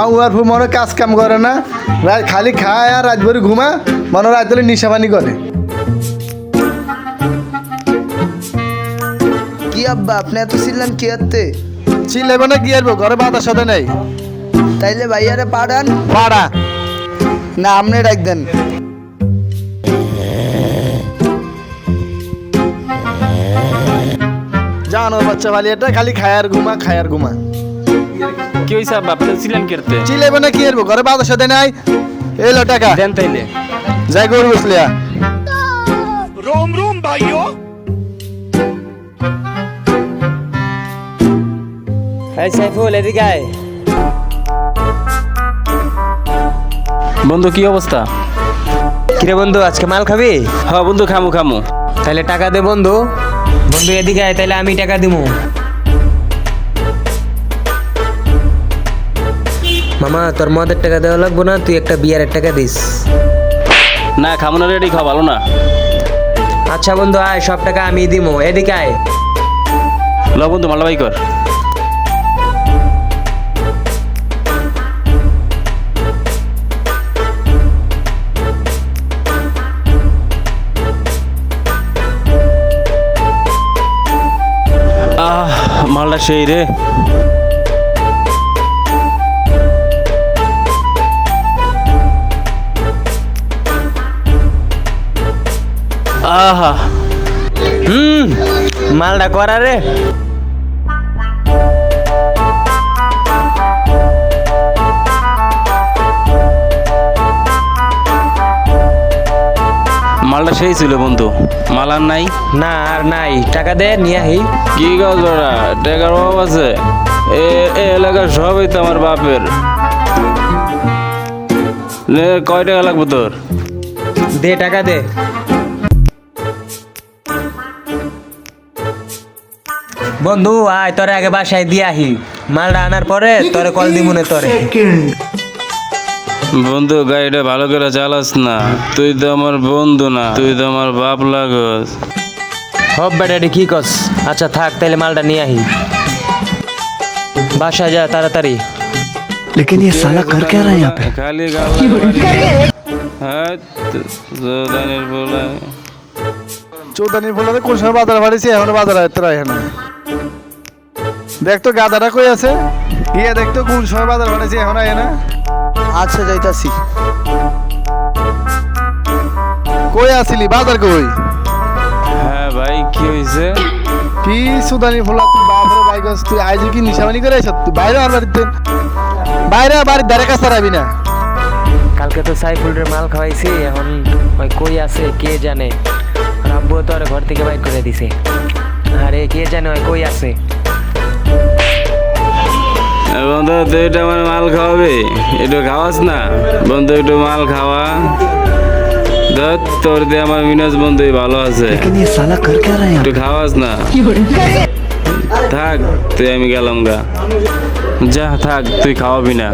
আর ফু মনে কাজ কাম করে না। রাত খালি খায় আর রাত ভরে ঘুমা মনে রাত হলে নিশাবানি করে। কি আব্বা আপনি এত ছিলেন কি হতে? চিল্লাইবে না কি আরবো ঘরে বাতার সাথে নেই। তাইলে ভাইয়ারে পাঠান। পাড়া। না আপনি ডাক দেন। জানো বাচ্চা ভালি এটা খালি খায় আর ঘুমা খায় আর ঘুমা কি আব্বা আপনি ছিলেন কেরতে চিল্লাইবে না কি আরবো ঘরে নাই? এলো টাকা। দেন তাইলে। যাই গরু বসলিয়া এই সাইফুল এদিকে আয়। বন্ধু কি অবস্থা? কিরে বন্ধু আজকে মাল খাবি? হ্যাঁ বন্ধু খামু খামু। তাহলে টাকা দে বন্ধু। বন্ধু এদিকে আয় তাহলে আমি টাকা দিমু। মামা তোর মদের টাকা দেওয়া লাগবো না তুই একটা বিয়ারের টাকা দিস। না খামু না রেডি খাওয়া ভালো না। আচ্ছা বন্ধু আয় সব টাকা আমি দিমু এদিকে আয়। ল বন্ধু মাল্লা বাই কর। আহ মালটা সেই রে। আহা। হুম মালটা করা রে। মালটা সেই ছিল বন্ধু মাল আর নাই। না আর নাই। টাকা দে নিয়ে আহি। কি ওরা টাকার অভাব আছে? এ এলাকার সবই তো আমার বাপের। কয় টাকা লাগবে তোর? দে টাকা দে। বন্ধু আয় তোরে আগে বাসায় দিয়ে আহি মালটা আনার পরে তোরে কল দিমুনে তোরে বন্ধু গাড়িটা ভালো করে চালাস না তুই তো আমার বন্ধু না তুই তো আমার বাপ লাগস হব ব্যাটারি কি কস আচ্ছা থাক তাহলে মালটা নিয়ে আহি বাসায় যা তাড়াতাড়ি लेकिन ये साला कर क्या रहा है यहाँ पे খালি গাল কোন সময় বাজার বাড়িছে? এখন বাজার আয়ত্ত রাখে না। দেখতো গাদাটা কই আছে? গিয়ে দেখতো কোন সময় বাজার বাড়িছে এখন আয় না? আচ্ছা যাইতাছি। কই আসিলি? বাজার কই? হ্যাঁ ভাই কি হয়েছে কি সুদানি ফোলা তুই বাপরে ভাই গছ তুই আইজ কি নিশামানি করে আইছ? তুই বাইরে আর বাড়িতে বাইরে বাড়ির ধারে কাছে রাবি না। কালকে তো সাইফুলের মাল খাওয়াইছি এখন ওই কই আছে কে জানে? আব্বুও তো আর ঘর থেকে বাইক করে দিছে। আরে, কে জানে কই আছে? বন্ধু, তুই তো আমার মাল খাওয়াবি। একটু খাওয়াস না? বন্ধু, একটু মাল খাওয়া। ধর, তোর দিয়ে আমার মিনাজ বন্ধু ভালো আছে। একটু খাওয়াস না? থাক, তুই আমি গেলাম গা। যা, থাক, তুই খাওয়াবি না।